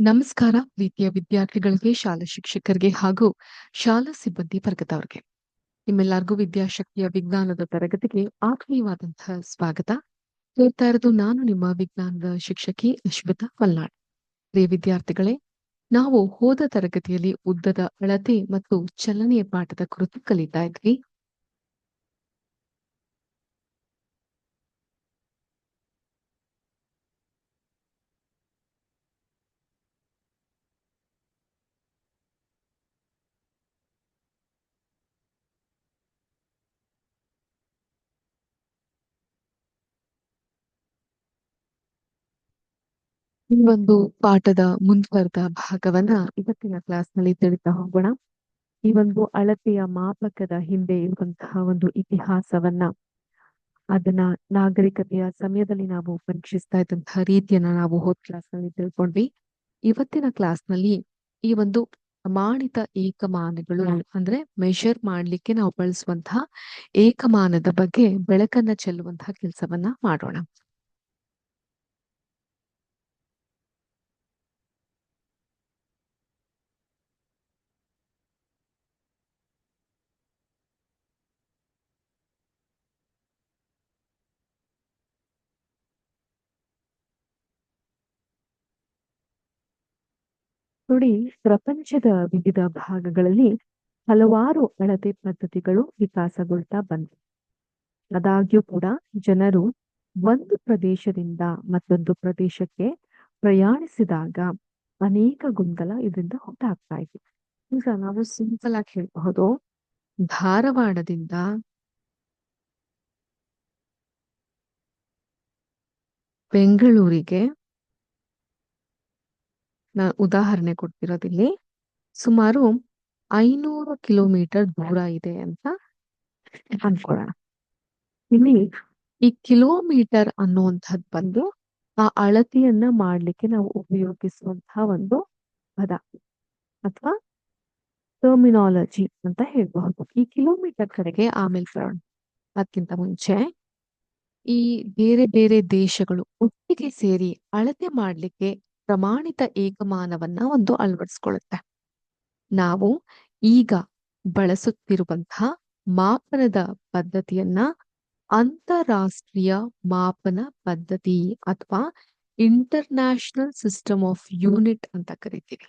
ನಮಸ್ಕಾರ, ಪ್ರೀತಿಯ ವಿದ್ಯಾರ್ಥಿಗಳಿಗೆ, ಶಾಲಾ ಶಿಕ್ಷಕರಿಗೆ ಹಾಗೂ ಶಾಲಾ ಸಿಬ್ಬಂದಿ ವರ್ಗದವರಿಗೆ. ನಿಮ್ಮೆಲ್ಲರಿಗೂ ವಿದ್ಯಾಶಕ್ತಿಯ ವಿಜ್ಞಾನದ ತರಗತಿಗೆ ಆತ್ಮೀಯವಾದಂತಹ ಸ್ವಾಗತ. ಹೇಳ್ತಾ ಇರೋದು ನಾನು ನಿಮ್ಮ ವಿಜ್ಞಾನದ ಶಿಕ್ಷಕಿ ಅಶ್ವಿತಾ ಮಲ್ನಾಡ್. ಪ್ರಿಯ ವಿದ್ಯಾರ್ಥಿಗಳೇ, ನಾವು ಹೋದ ತರಗತಿಯಲ್ಲಿ ಉದ್ದದ ಅಳತೆ ಮತ್ತು ಚಲನೆಯ ಪಾಠದ ಕುರಿತು ಕಲಿತಾ ಇದ್ವಿ. ಈ ಒಂದು ಪಾಠದ ಮುಂದುವರೆದ ಭಾಗವನ್ನ ಇವತ್ತಿನ ಕ್ಲಾಸ್ನಲ್ಲಿ ತಿಳಿತಾ ಹೋಗೋಣ. ಈ ಒಂದು ಅಳತೆಯ ಮಾಪಕದ ಹಿಂದೆ ಇರುವಂತಹ ಒಂದು ಇತಿಹಾಸವನ್ನ, ಅದನ್ನ ನಾಗರಿಕತೆಯ ಸಮಯದಲ್ಲಿ ನಾವು ಪರೀಕ್ಷಿಸ್ತಾ ಇದ್ದಂತಹ ರೀತಿಯನ್ನ ನಾವು ಹೋದ್ ಕ್ಲಾಸ್ನಲ್ಲಿ ತಿಳ್ಕೊಂಡ್ವಿ. ಇವತ್ತಿನ ಕ್ಲಾಸ್ನಲ್ಲಿ ಈ ಒಂದು ಪ್ರಮಾಣಿತ ಏಕಮಾನಗಳು ಅಂದ್ರೆ ಮೆಷರ್ ಮಾಡ್ಲಿಕ್ಕೆ ನಾವು ಬಳಸುವಂತಹ ಏಕಮಾನದ ಬಗ್ಗೆ ಬೆಳಕನ್ನ ಚೆಲ್ಲುವಂತಹ ಕೆಲಸವನ್ನ ಮಾಡೋಣ. ನೋಡಿ, ಪ್ರಪಂಚದ ವಿವಿಧ ಭಾಗಗಳಲ್ಲಿ ಹಲವಾರು ಅಳತೆ ಪದ್ಧತಿಗಳು ವಿಕಾಸಗೊಳ್ತಾ ಬಂದವು. ಆದಾಗ್ಯೂ ಕೂಡ ಜನರು ಒಂದು ಪ್ರದೇಶದಿಂದ ಮತ್ತೊಂದು ಪ್ರದೇಶಕ್ಕೆ ಪ್ರಯಾಣಿಸಿದಾಗ ಅನೇಕ ಗೊಂದಲ ಇದರಿಂದ ಉಂಟಾಗ್ತಾ ಇದೆ ಈಗ ನಾವು ಸಿಂಪಲ್ ಆಗಿ ಹೇಳಬಹುದು. ಧಾರವಾಡದಿಂದ ಬೆಂಗಳೂರಿಗೆ ನಾ ಉದಾಹರಣೆ ಕೊಡ್ತಿರೋದಿಲ್ಲಿ ಸುಮಾರು ಐನೂರು ಕಿಲೋಮೀಟರ್ ದೂರ ಇದೆ ಅಂತ ಅನ್ಕೊಳ್ಳೋಣ. ಇಲ್ಲಿ ಈ ಕಿಲೋಮೀಟರ್ ಅನ್ನುವಂಥದ್ದು ಬಂದು ಆ ಅಳತೆಯನ್ನ ಮಾಡ್ಲಿಕ್ಕೆ ನಾವು ಉಪಯೋಗಿಸುವಂತಹ ಒಂದು ಪದ ಅಥವಾ ಟರ್ಮಿನಾಲಜಿ ಅಂತ ಹೇಳ್ಬಹುದು. ಈ ಕಿಲೋಮೀಟರ್ ಕಡೆಗೆ ಆಮೇಲೆ ಬರೋಣ. ಅದಕ್ಕಿಂತ ಮುಂಚೆ ಈ ಬೇರೆ ಬೇರೆ ದೇಶಗಳು ಒಟ್ಟಿಗೆ ಸೇರಿ ಅಳತೆ ಮಾಡ್ಲಿಕ್ಕೆ ಪ್ರಮಾಣಿತ ಏಕಮಾನವನ್ನ ಒಂದು ಅಳವಡಿಸ್ಕೊಳ್ಳುತ್ತೆ ನಾವು ಈಗ ಬಳಸುತ್ತಿರುವಂತಹ ಮಾಪನದ ಪದ್ಧತಿಯನ್ನ ಅಂತಾರಾಷ್ಟ್ರೀಯ ಮಾಪನ ಪದ್ಧತಿ ಅಥವಾ ಇಂಟರ್ನ್ಯಾಷನಲ್ ಸಿಸ್ಟಮ್ ಆಫ್ ಯೂನಿಟ್ ಅಂತ ಕರಿತೀವಿ.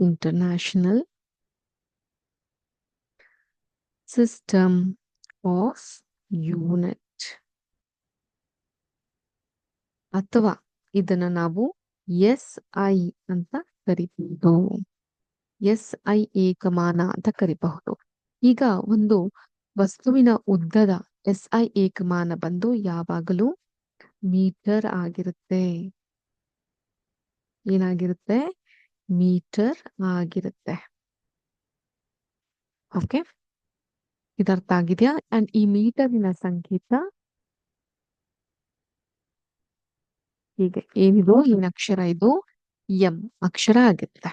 International system of unit. ಅಥವಾ ಇದನ್ನ ನಾವು ಎಸ್ ಐ ಅಂತ ಕರಿಬಹುದು. ಎಸ್ ಐ ಏಕಮಾನ ಅಂತ ಕರಿಬಹುದು. ಈಗ ಒಂದು ವಸ್ತುವಿನ ಉದ್ದದ ಎಸ್ ಐ ಏಕಮಾನ ಬಂದು ಯಾವಾಗಲೂ ಮೀಟರ್ ಆಗಿರುತ್ತೆ. ಏನಾಗಿರುತ್ತೆ? ಮೀಟರ್ ಆಗಿರುತ್ತೆ. ಓಕೆ? ಇದರ್ಥ ಆಗಿದೆಯಾ? ಅಂಡ್ ಈ ಮೀಟರಿನ ಸಂಕೇತ ಹೀಗೆ. ಏನಿದು? ಈ ಅಕ್ಷರ ಇದು ಎಂ ಅಕ್ಷರ ಆಗಿರುತ್ತೆ.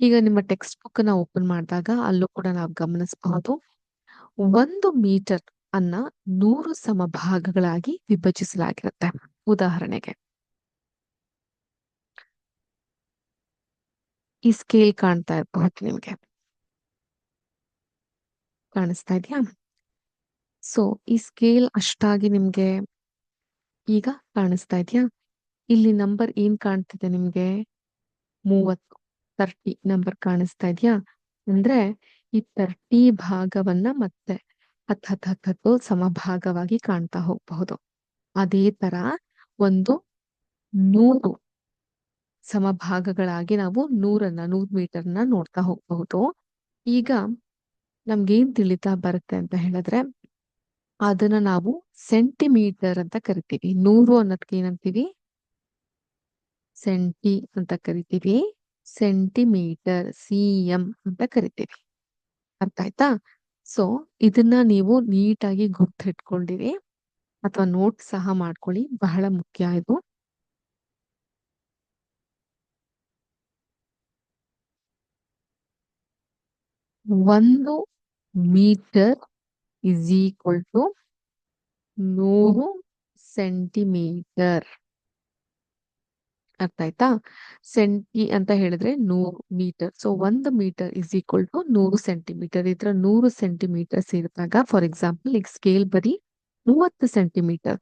ಈಗ ನಿಮ್ಮ ಟೆಕ್ಸ್ಟ್ ಬುಕ್ನ ಓಪನ್ ಮಾಡಿದಾಗ ಅಲ್ಲೂ ಕೂಡ ನಾವು ಗಮನಿಸಬಹುದು. ಒಂದು ಮೀಟರ್ ಅನ್ನ ನೂರು ಸಮಭಾಗಗಳಾಗಿ ವಿಭಜಿಸಲಾಗಿರುತ್ತೆ. ಉದಾಹರಣೆಗೆ ಈ ಸ್ಕೇಲ್ ಕಾಣ್ತಾ ಇರಬಹುದು ನಿಮ್ಗೆ. ಕಾಣಿಸ್ತಾ ಇದೆಯಾ? ಸೊ ಈ ಸ್ಕೇಲ್ ಅಷ್ಟಾಗಿ ನಿಮ್ಗೆ ಈಗ ಕಾಣಿಸ್ತಾ ಇದೆಯಾ? ಇಲ್ಲಿ ನಂಬರ್ ಏನ್ ಕಾಣ್ತಿದೆ ನಿಮ್ಗೆ? ಮೂವತ್ತು ತರ್ಟಿ ನಂಬರ್ ಕಾಣಿಸ್ತಾ ಇದೆಯಾ? ಅಂದ್ರೆ ಈ ತರ್ಟಿ ಭಾಗವನ್ನ ಮತ್ತೆ ಹತ್ ಹತ್ ಹತ್ ಹತ್ತು ಸಮಭಾಗವಾಗಿ ಕಾಣ್ತಾ ಹೋಗಬಹುದು. ಅದೇ ತರ ಒಂದು ನೂರು ಸಮಭಾಗಗಳಾಗಿ ನಾವು ನೂರನ್ನ, ನೂರ್ ಮೀಟರ್ನ ನೋಡ್ತಾ ಹೋಗಬಹುದು. ಈಗ ನಮ್ಗೇನ್ ತಿಳಿತಾ ಬರುತ್ತೆ ಅಂತ ಹೇಳಿದ್ರೆ, ಅದನ್ನ ನಾವು ಸೆಂಟಿಮೀಟರ್ ಅಂತ ಕರಿತೀವಿ. ನೂರು ಅನ್ನೋದಕ್ಕೆ ಏನಂತೀವಿ? ಸೆಂಟಿ ಅಂತ ಕರಿತೀವಿ. ಸೆಂಟಿಮೀಟರ್ ಸಿ ಎಂ ಅಂತ ಕರಿತೀವಿ. ಅರ್ಥ ಆಯ್ತಾ? ಸೊ, ಇದನ್ನ ನೀವು ನೀಟಾಗಿ ಗುರ್ತಿಟ್ಕೊಂಡಿರಿ. ಅಥವಾ ನೋಟ್ ಸಹ ಮಾಡ್ಕೊಳ್ಳಿ. ಬಹಳ ಮುಖ್ಯ ಇದು. ಒಂದು ಮೀಟರ್ ಇಸ್ ಈಕ್ವಲ್ ಟು ನೂರು ಸೆಂಟಿಮೀಟರ್. ಅರ್ಥ ಆಯ್ತಾ? ಸೆಂಟಿ ಅಂತ ಹೇಳಿದ್ರೆ ನೂರು ಮೀಟರ್. ಸೊ ಒಂದು ಮೀಟರ್ ಇಸ್ ಈಕ್ವಲ್ ಟು ನೂರು ಸೆಂಟಿಮೀಟರ್. ಇದ್ರ ನೂರು ಸೆಂಟಿಮೀಟರ್ ಸೇರಿದಾಗ ಫಾರ್ ಎಕ್ಸಾಂಪಲ್ ಈಗ ಸ್ಕೇಲ್ ಬರೀ ಮೂವತ್ತು ಸೆಂಟಿಮೀಟರ್.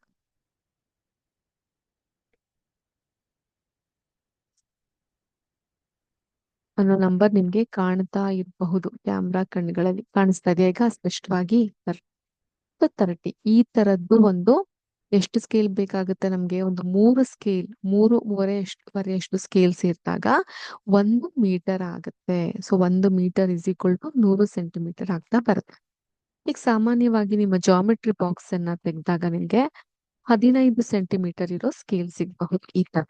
ಅನ್ನೋ ನಂಬರ್ ನಿಮ್ಗೆ ಕಾಣ್ತಾ ಇರಬಹುದು. ಕ್ಯಾಮ್ರಾ ಕಣ್ಗಳಲ್ಲಿ ಕಾಣಿಸ್ತಾ ಇದೆಯಾ ಈಗ ಸ್ಪಷ್ಟವಾಗಿ ತರ್ಟಿ. ಈ ತರದ್ದು ಒಂದು ಎಷ್ಟು ಸ್ಕೇಲ್ ಬೇಕಾಗುತ್ತೆ ನಮ್ಗೆ? ಒಂದು ಮೂರು ಸ್ಕೇಲ್ ಮೂರು ಮೂವರೆ ಎಷ್ಟು ವರೆಯಷ್ಟು ಸ್ಕೇಲ್ ಸೇರಿದಾಗ ಒಂದು ಮೀಟರ್ ಆಗುತ್ತೆ. ಸೊ ಒಂದು ಮೀಟರ್ ಇಸ್ ಈಕ್ವಲ್ ಟು ನೂರು ಸೆಂಟಿಮೀಟರ್ ಆಗ್ತಾ ಬರುತ್ತೆ. ಈಗ ಸಾಮಾನ್ಯವಾಗಿ ನಿಮ್ಮ ಜಾಮೆಟ್ರಿ ಬಾಕ್ಸ್ ಅನ್ನ ತೆಗೆದಾಗ ನಿಮ್ಗೆ ಹದಿನೈದು ಸೆಂಟಿಮೀಟರ್ ಇರೋ ಸ್ಕೇಲ್ ಸಿಗಬಹುದು ಈ ತರ.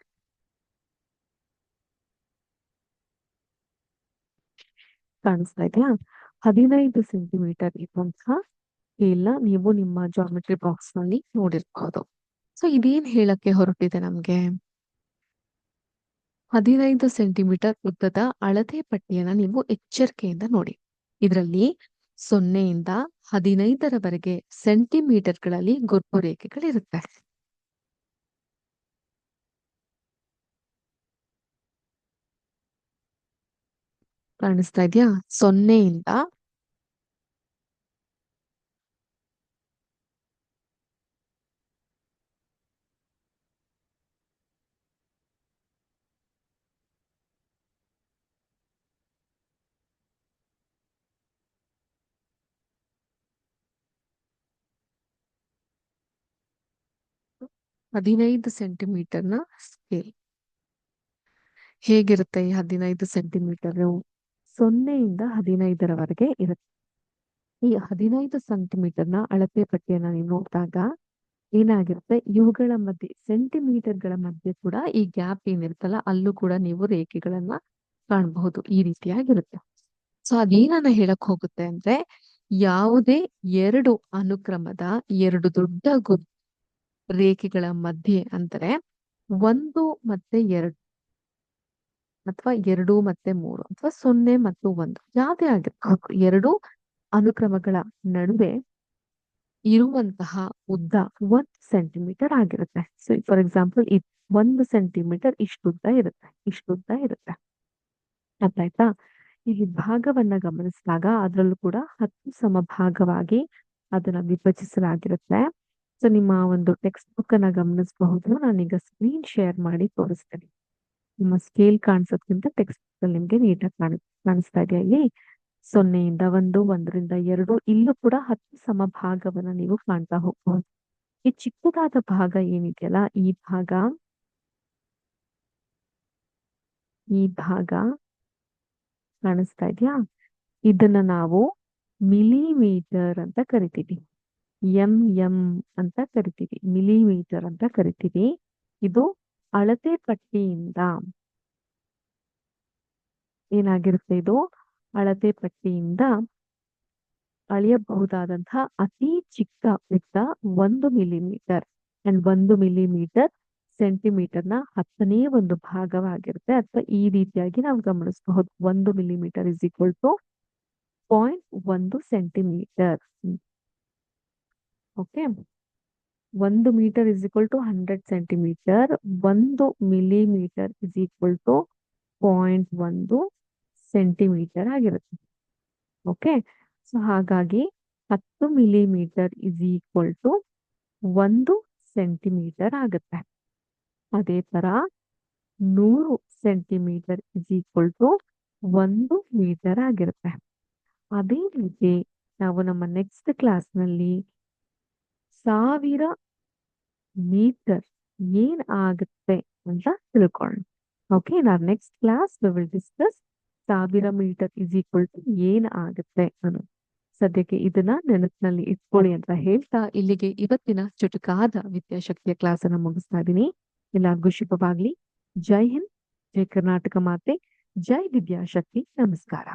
ಕಾಣಿಸ್ತಾ ಇದೆಯಾ ಹದಿನೈದು ಸೆಂಟಿಮೀಟರ್ ಇರುವಂತಹ ಸ್ಕೇಲ್ ನೀವು ನಿಮ್ಮ ಜಾಮೆಟ್ರಿ ಬಾಕ್ಸ್ನಲ್ಲಿ ನೋಡಿರಬಹುದು ಸೊ ಇದೇನ್ ಹೇಳಕ್ಕೆ ಹೊರಟಿದೆ ನಮ್ಗೆ? ಹದಿನೈದು ಸೆಂಟಿಮೀಟರ್ ಉದ್ದದ ಅಳತೆ ಪಟ್ಟಿಯನ್ನ ನೀವು ಎಚ್ಚರಿಕೆಯಿಂದ ನೋಡಿ. ಇದರಲ್ಲಿ ಸೊನ್ನೆಯಿಂದ ಹದಿನೈದರವರೆಗೆ ಸೆಂಟಿಮೀಟರ್ಗಳಲ್ಲಿ ಗುರುಪು ರೇಖೆಗಳಿರುತ್ತೆ. ಕಾಣಿಸ್ತಾ ಇದೆಯಾ? ಸೊನ್ನೆಯಿಂದ ಹದಿನೈದು ಸೆಂಟಿಮೀಟರ್ನ ಸ್ಕೇಲ್ ಹೇಗಿರುತ್ತೆ ಈ ಹದಿನೈದು ಸೆಂಟಿಮೀಟರ್ ಸೊನ್ನೆಯಿಂದ ಹದಿನೈದರವರೆಗೆ ಇರುತ್ತೆ. ಈ ಹದಿನೈದು ಸೆಂಟಿಮೀಟರ್ನ ಅಳತೆ ಪಟ್ಟಿಯನ್ನ ನೀವು ನೋಡಿದಾಗ ಏನಾಗಿರುತ್ತೆ? ಇವುಗಳ ಮಧ್ಯೆ, ಸೆಂಟಿಮೀಟರ್ಗಳ ಮಧ್ಯೆ ಕೂಡ ಈ ಗ್ಯಾಪ್ ಏನಿರುತ್ತಲ್ಲ, ಅಲ್ಲೂ ಕೂಡ ನೀವು ರೇಖೆಗಳನ್ನ ಕಾಣಬಹುದು. ಈ ರೀತಿಯಾಗಿರುತ್ತೆ. ಸೊ, ಅದೇನನ್ನ ಹೇಳಕ್ ಹೋಗುತ್ತೆ ಅಂದ್ರೆ, ಯಾವುದೇ ಎರಡು ಅನುಕ್ರಮದ ಎರಡು ದೊಡ್ಡ ಗುರು ರೇಖೆಗಳ ಮಧ್ಯೆ, ಅಂದ್ರೆ ಒಂದು ಮತ್ತೆ ಎರಡು ಅಥವಾ ಎರಡು ಮತ್ತೆ ಮೂರು ಅಥವಾ ಸೊನ್ನೆ ಮತ್ತು ಒಂದು ಯಾವುದೇ ಆಗಿರ್ಬೇಕು. ಎರಡು ಅನುಕ್ರಮಗಳ ನಡುವೆ ಇರುವಂತಹ ಉದ್ದ ಒಂದ್ ಸೆಂಟಿಮೀಟರ್ ಆಗಿರುತ್ತೆ. ಸೊ ಫಾರ್ ಎಕ್ಸಾಂಪಲ್ ಇದು ಒಂದು ಸೆಂಟಿಮೀಟರ್ ಇಷ್ಟುದ್ದ ಇರುತ್ತೆ ಇಷ್ಟುದ್ದ ಇರುತ್ತೆ. ಅರ್ಥ ಆಯ್ತಾ ಇಲ್ಲಿ ಭಾಗವನ್ನ ಗಮನಿಸಿದಾಗ ಅದರಲ್ಲೂ ಕೂಡ ಹತ್ತು ಸಮಭಾಗವಾಗಿ ಅದನ್ನ ವಿಭಜಿಸಲಾಗಿರುತ್ತೆ. ಸೊ ನಿಮ್ಮ ಒಂದು ಟೆಕ್ಸ್ಟ್ ಬುಕ್ ಅನ್ನ ಗಮನಿಸಬಹುದು. ನಾನೀಗ ಸ್ಕ್ರೀನ್ ಶೇರ್ ಮಾಡಿ ತೋರಿಸ್ತೇನೆ. ನಿಮ್ಮ ಸ್ಕೇಲ್ ಕಾಣಿಸೋದ್ಕಿಂತ ಟೆಕ್ಸ್ಟ್ ನಿಮ್ಗೆ ನೀಟಾಗಿ ಕಾಣ ಕಾಣಿಸ್ತಾ ಇದೆ ಇಲ್ಲಿ ಸೊನ್ನೆಯಿಂದ ಒಂದು, ಒಂದರಿಂದ ಎರಡು, ಇಲ್ಲೂ ಕೂಡ ಹತ್ತು ಸಮಭಾಗವನ್ನ ನೀವು ಕಾಣ್ತಾ ಹೋಗ್ಬಹುದು ಈ ಚಿಕ್ಕದಾದ ಭಾಗ ಏನಿದೆಯಲ್ಲ, ಈ ಭಾಗ ಈ ಭಾಗ ಕಾಣಿಸ್ತಾ ಇದೆಯಾ? ಇದನ್ನ ನಾವು ಮಿಲಿಮೀಟರ್ ಅಂತ ಕರಿತೀವಿ. ಎಂ ಎಂ ಅಂತ ಕರಿತೀವಿ. ಮಿಲಿಮೀಟರ್ ಅಂತ ಕರಿತೀವಿ. ಇದು ಅಳತೆ ಪಟ್ಟಿಯಿಂದ ಏನಾಗಿರುತ್ತೆ ಇದು? ಅಳತೆ ಪಟ್ಟಿಯಿಂದ ಅಳೆಯಬಹುದಾದಂತಹ ಅತಿ ಚಿಕ್ಕ ಉದ್ದ ಒಂದು ಮಿಲಿಮೀಟರ್ ಅಂಡ್ ಒಂದು ಮಿಲಿಮೀಟರ್ ಸೆಂಟಿಮೀಟರ್ನ ಹತ್ತನೇ ಒಂದು ಭಾಗವಾಗಿರುತ್ತೆ. ಅಥವಾ ಈ ರೀತಿಯಾಗಿ ನಾವು ಗಮನಿಸಬಹುದು. ಒಂದು millimetre is equal to point ಒಂದು ಸೆಂಟಿಮೀಟರ್ ಓಕೆ ಒಂದು metre is equal to hundred centimetre ಒಂದು millimetre is equal to point ಒಂದು ಸೆಂಟಿಮೀಟರ್ ಆಗಿರುತ್ತೆ. ಓಕೆ ಸೊ ಹಾಗಾಗಿ ಹತ್ತು ಮಿಲಿಮೀಟರ್ ಇಸ್ ಈಕ್ವಲ್ ಟು ಒಂದು ಸೆಂಟಿಮೀಟರ್ ಆಗುತ್ತೆ. ಅದೇ ತರ ನೂರು ಸೆಂಟಿಮೀಟರ್ ಇಸ್ ಈಕ್ವಲ್ ಟು ಒಂದು ಮೀಟರ್ ಆಗಿರುತ್ತೆ. ಅದೇ ರೀತಿ ನಾವು ನಮ್ಮ ನೆಕ್ಸ್ಟ್ ಕ್ಲಾಸ್ನಲ್ಲಿ ಸಾವಿರ ಮೀಟರ್ ಏನ್ ಆಗುತ್ತೆ ಅಂತ ತಿಳ್ಕೊಳ್ಳೋಣ. Okay in our next class we will discuss ಸಾವಿರ ಮೀಟರ್ ಇಸ್ ಈಕ್ವಲ್ ಟು ಏನ್ ಆಗುತ್ತೆ ಅನ್ನೋದು. ಸದ್ಯಕ್ಕೆ ಇದನ್ನ ನೆನಪಿನಲ್ಲಿ ಇಟ್ಕೊಳ್ಳಿ ಅಂತ ಹೇಳ್ತಾ ಇಲ್ಲಿಗೆ ಇವತ್ತಿನ ಚುಟುಕಾದ ವಿದ್ಯಾಶಕ್ತಿಯ ಕ್ಲಾಸ್ ಅನ್ನ ಮುಗಿಸ್ತಾ ಇದ್ದೀನಿ. ಎಲ್ಲರಿಗೂ ಶುಭವಾಗ್ಲಿ. ಜೈ ಹಿಂದ್, ಜೈ ಕರ್ನಾಟಕ ಮಾತೆ, ಜೈ ವಿದ್ಯಾಶಕ್ತಿ. ನಮಸ್ಕಾರ.